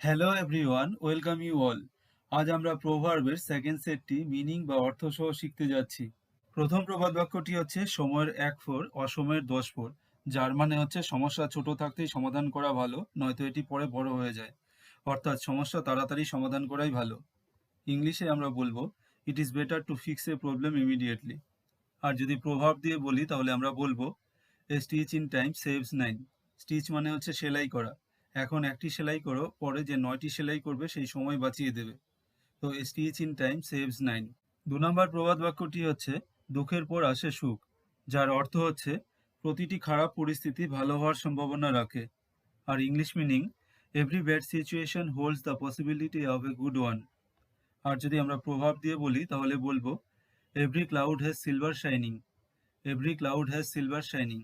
Hello everyone welcome you all আজ আমরা প্রোভার্বের second সেটটি মিনিং বা অর্থ সহ শিখতে যাচ্ছি। প্রথম প্রবাদ বাক্যটি হচ্ছে সময়ের এক ফোর অসময়ের দশ ফোর যার মানে হচ্ছে সমস্যা ছোট থাকতেই সমাধান করা ভালো, নয়তো এটি পরে বড় হয়ে যায়। অর্থাৎ সমস্যা তাড়াতাড়ি সমাধান করাই ভালো। ইংলিশে আমরা বলব it is better to fix a problem immediately আর যদি প্রভাব দিয়ে বলি, তাহলে আমরা বলব a stitch in time saves nine stitch মানে হচ্ছে সেলাই করা। এখন একটি সেলাই করো, পরে যে নয়টি সেলাই করবে সেই সময় বাঁচিয়ে দেবে। তো stitch in time saves nine দু নম্বর প্রবাদ বাক্যটি হচ্ছে, দুঃখের পর আসে সুখ যার অর্থ হচ্ছে, প্রতিটি খারাপ পরিস্থিতি ভালো হওয়ার সম্ভাবনা রাখে। আর English meaning every bad situation holds the possibility of a good one আর যদি আমরা প্রভাব দিয়ে বলি, তাহলে বলব every cloud has silver shining every cloud has silver shining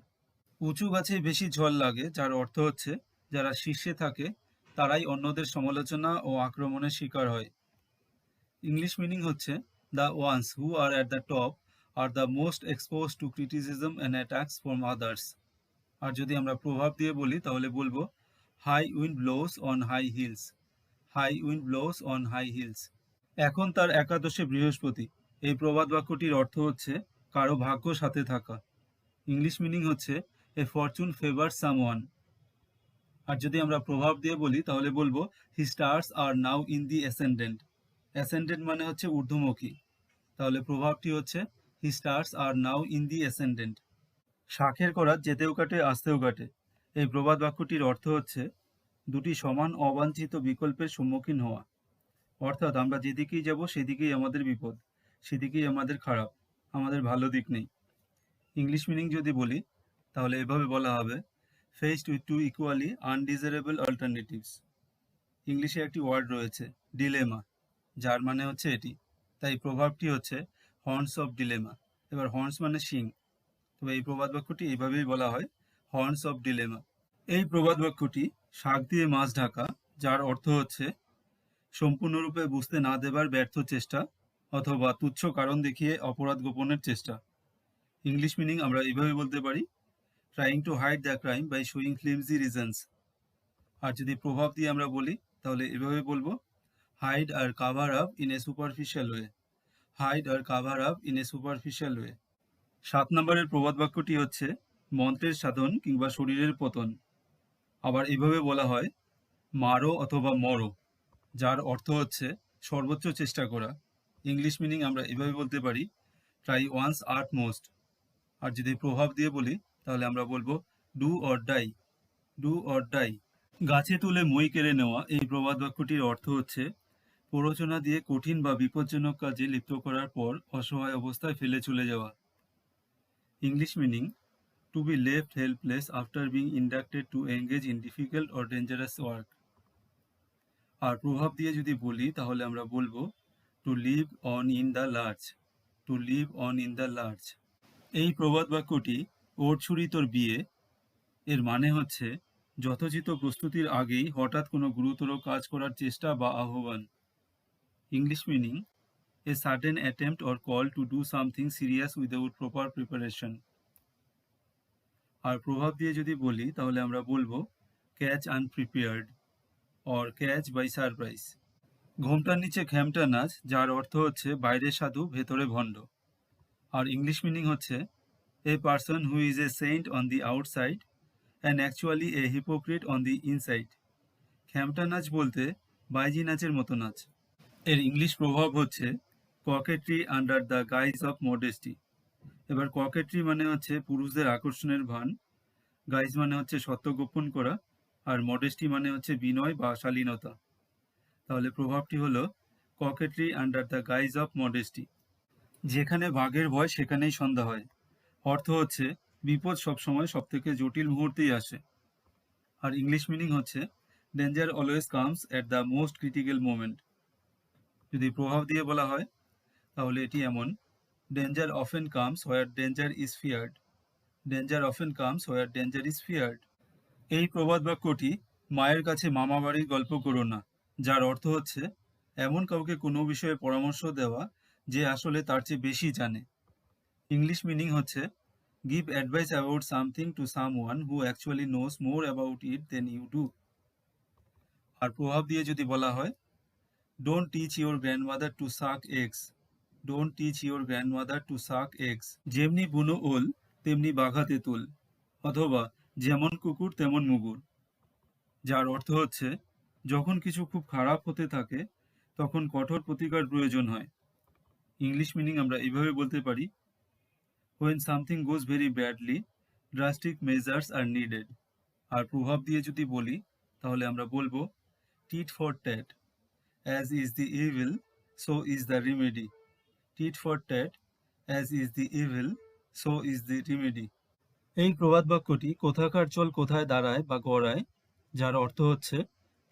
উঁচু গাছে বেশি ঝড় লাগে, যার অর্থ হচ্ছে যারা শীর্ষে থাকে, তারাই অন্যদের সমালোচনা ও আক্রমণের শিকার হয়। ইংলিশ মিনিং হচ্ছে the ones who are at the top are the most expose to criticism and attacks from others আর যদি আমরা প্রভাব দিয়ে বলি, তাহলে বলব high wind blows on high hills high wind blows on high hills এখন তার একাদশে বৃহস্পতি। এই প্রবাদ বাক্যটির অর্থ হচ্ছে, কারও ভাগ্য সাথে থাকা। ইংলিশ মিনিং হচ্ছে এ ফরচুন ফেভার সামওয়ান আর যদি আমরা প্রভাব দিয়ে বলি, তাহলে বলব he stars are now in the ascendant ascendant মানে হচ্ছে ঊর্ধ্বমুখী। তাহলে প্রভাবটি হচ্ছে he stars are now in the ascendant শাখের করাত যেতেও কাটে, আসতেও কাটে। এই প্রবাদ বাক্যটির অর্থ হচ্ছে, দুটি সমান অবাঞ্ছিত বিকল্পের সম্মুখীন হওয়া। অর্থাৎ আমরা যেদিকেই যাব, সেদিকেই আমাদের বিপদ, সেদিকেই আমাদের খারাপ, আমাদের ভালো দিক নেই। ইংলিশ মিনিং যদি বলি, তাহলে এভাবে বলা হবে faced with two equally undesirable alternatives ইংলিশে একটি ওয়ার্ড রয়েছে ডিলেমা যার মানে হচ্ছে এটি। তাই প্রভাবটি হচ্ছে হর্নস অফ ডিলেমা এবার হর্নস মানে শিং। তবে এই প্রবাদ বাক্যটি এইভাবেই বলা হয় হর্নস অফ ডিলেমা এই প্রবাদ বাক্যটি শাক দিয়ে মাছ ঢাকা, যার অর্থ হচ্ছে সম্পূর্ণরূপে বুঝতে না দেবার ব্যর্থ চেষ্টা অথবা তুচ্ছ কারণ দেখিয়ে অপরাধ গোপনের চেষ্টা। ইংলিশ মিনিং আমরা এইভাবে বলতে পারি trying to hide the crime by showing flimsy reasons আর যদি প্রভাব দিয়ে আমরা বলি, তাহলে এভাবে বলব hide R cover up in a superficial way hide R cover up in a superficial way সাত নম্বরের প্রবাদ বাক্যটি হচ্ছে, মন্ত্রের সাধন কিংবা শরীরের পতন। আবার এভাবে বলা হয়, মারো অথবা মরো, যার অর্থ হচ্ছে সর্বোচ্চ চেষ্টা করা। ইংলিশ মিনিং আমরা এভাবে বলতে পারি ট্রাই ওয়ান্স আর্ট মোস্ট আর যদি প্রভাব দিয়ে বলি তাহলে আমরা বলব do or die do or die গাছে তুলে মই কেড়ে নেওয়া, এই প্রবাদ বাক্যটির অর্থ হচ্ছে, প্ররোচনা দিয়ে কঠিন বা বিপজ্জনক কাজে লিপ্ত করার পর অসহায় অবস্থায় ফেলে চলে যাওয়া। English meaning to be left helpless after being inducted to engage in difficult or dangerous work আর প্রভাব দিয়ে যদি বলি, তাহলে আমরা বলব to leave on in the large to leave on in the large এই প্রবাদ বাক্যটি ওর ছুরি তোর বিয়ে। এর মানে হচ্ছে, যথোচিত প্রস্তুতির আগেই হঠাৎ কোনো গুরুতর কাজ করার চেষ্টা বা আহ্বান। English meaning a certain attempt or call to do something serious without proper preparation আর প্রভাব দিয়ে যদি বলি, তাহলে আমরা বলব catch unprepared or catch by surprise ঘোমটার নিচে ঘ্যামটা নাচ, যার অর্থ হচ্ছে বাইরে সাধু, ভেতরে ভণ্ড। আর ইংলিশ মিনিং হচ্ছে a person who is a saint on the outside and actually a hypocrite on the inside. খ্যামটা নাচ বলতে বাইজি নাচের মতো নাচ। এর ইংলিশ প্রভাব হচ্ছে coquetry under the guise of modesty এবার ককেট্রি মানে হচ্ছে পুরুষদের আকর্ষণের ভান। গাইজ মানে হচ্ছে সত্য গোপন করা আর মডেস্টি মানে হচ্ছে বিনয় বা শালীনতা। তাহলে প্রভাবটি হলো coquetry under the guise of modesty যেখানে বাঘের ভয় সেখানেই সন্ধ্যা হয়। অর্থ হচ্ছে বিপদ সবসময় সব থেকে জটিল মুহূর্তেই আসে। আর ইংলিশ মিনিং হচ্ছে danger always comes at the most critical moment যদি প্রভাব দিয়ে বলা হয়, তাহলে এটি এমন danger often comes where danger is feared danger often comes where danger is feared এই প্রবাদ বাক্যটি মায়ের কাছে মামা বাড়ির গল্প করো না, যার অর্থ হচ্ছে, এমন কাউকে কোনো বিষয়ে পরামর্শ দেওয়া যে আসলে তার চেয়ে বেশি জানে। ইংলিশ মিনিং হচ্ছে give advice about something to someone who actually knows more about it than you do আর প্রভাব দিয়ে যদি বলা হয় don't teach your grandmother to suck eggs don't teach your grandmother to suck eggs যেমনি বুনো ওল, তেমনি বাঘা তেঁতুল অথবা, যেমন কুকুর, তেমন মুগুর। যার অর্থ হচ্ছে, যখন কিছু খুব খারাপ হতে থাকে, তখন কঠোর প্রতিকার প্রয়োজন হয়। ইংলিশ মিনিং আমরা এইভাবে বলতে পারি when something goes very badly drastic measures are needed আর প্রভাব দিয়ে যদি বলি, তাহলে আমরা বলব tit for tat as is the evil so is the remedy tit for tat as is the evil so is the remedy এই প্রবাদ বাক্যটি কোথাকার চল কোথায় দাঁড়ায় বা গড়ায়, যার অর্থ হচ্ছে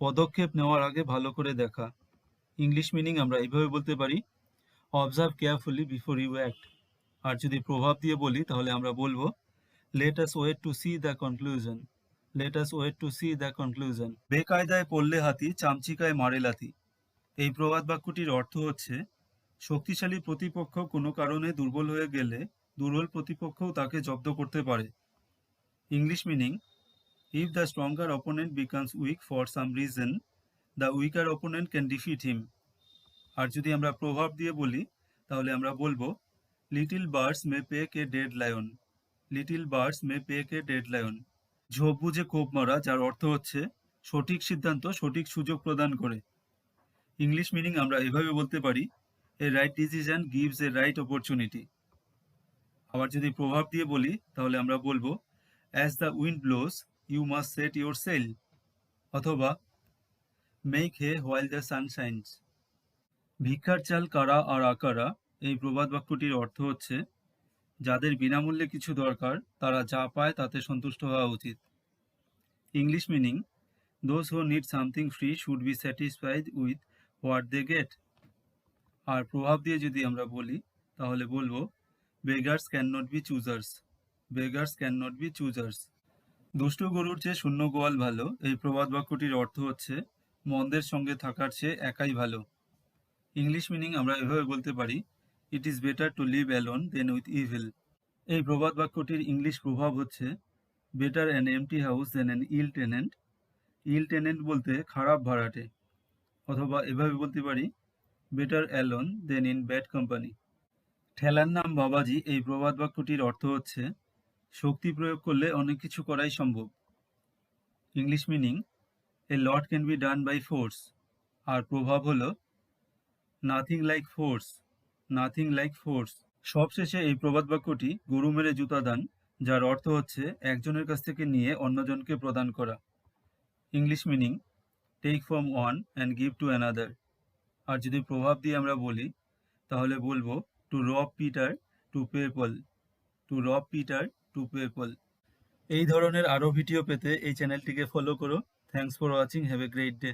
পদক্ষেপ নেওয়ার আগে ভালো করে দেখা। ইংলিশ মিনিং আমরা এইভাবে বলতে পারি observe carefully before you act আর যদি প্রভাব দিয়ে বলি, তাহলে আমরা বলব let us wait to see the conclusion let us wait to see the conclusion বেকায়দায় পড়লে হাতি, চামচিকায় মারে লাথি। এই প্রবাদ বাক্যটির অর্থ হচ্ছে, শক্তিশালী প্রতিপক্ষ কোনো কারণে দুর্বল হয়ে গেলে দুর্বল প্রতিপক্ষও তাকে জব্দ করতে পারে। English meaning if the stronger opponent becomes weak for some reason the weaker opponent can defeat him আর যদি আমরা প্রভাব দিয়ে বলি, তাহলে আমরা বলব little birds may peck a dead lion little birds may peck a dead lion ঝোপ বুঝে কোপ মারা, যার অর্থ হচ্ছে সঠিক সিদ্ধান্ত, সঠিক সুযোগ প্রদান করে। ইংলিশ মিনিং আমরা এভাবে বলতে পারি a right decision gives a right opportunity আবার যদি প্রভাব দিয়ে বলি, তাহলে আমরা বলব as the wind blows you must set your sail অথবা make hay while the sun shines ভিক্ষার চাল কারা আর আকারা এই প্রবাদ বাক্যটির অর্থ হচ্ছে, যাদের বিনামূল্যে কিছু দরকার, তারা যা পায় তাতে সন্তুষ্ট হওয়া উচিত। English meaning those who need something free should be satisfied with what they get আর প্রভাব দিয়ে যদি আমরা বলি, তাহলে বলব beggars can not be choosers beggars can not be choosers দুষ্টু গরুর চেয়ে শূন্য গোয়াল ভালো, এই প্রবাদ বাক্যটির অর্থ হচ্ছে, মন্দের সঙ্গে থাকার চেয়ে একাই ভালো। ইংলিশ মিনিং আমরা এভাবে বলতে পারি it is better to live alone than with evil এই প্রবাদ বাক্যটির ইংলিশ প্রভাব হচ্ছে better an empty house than an ill tenant ill tenant বলতে খারাপ ভাড়াটে, অথবা এভাবে বলতে পারি better alone than in bad company ঠেলার নাম, বাবাজি, এই প্রবাদ বাক্যটির অর্থ হচ্ছে, শক্তি প্রয়োগ করলে অনেক কিছু করাই সম্ভব। English meaning a lot can be done by force আর প্রভাব হলো nothing like force nothing like force সবশেষে এই প্রবাদ বাক্যটি গরু মেরে জুতা দান, যার অর্থ হচ্ছে একজনের কাছ থেকে নিয়ে অন্যজনকে প্রদান করা। English meaning take from one and give to another আর যদি প্রভাব দিয়ে আমরা বলি, তাহলে বলব to rob Peter to pay Paul to rob Peter to pay Paul এই ধরনের আরও ভিডিও পেতে এই চ্যানেলটিকে ফলো করো। Thanks for watching have a great day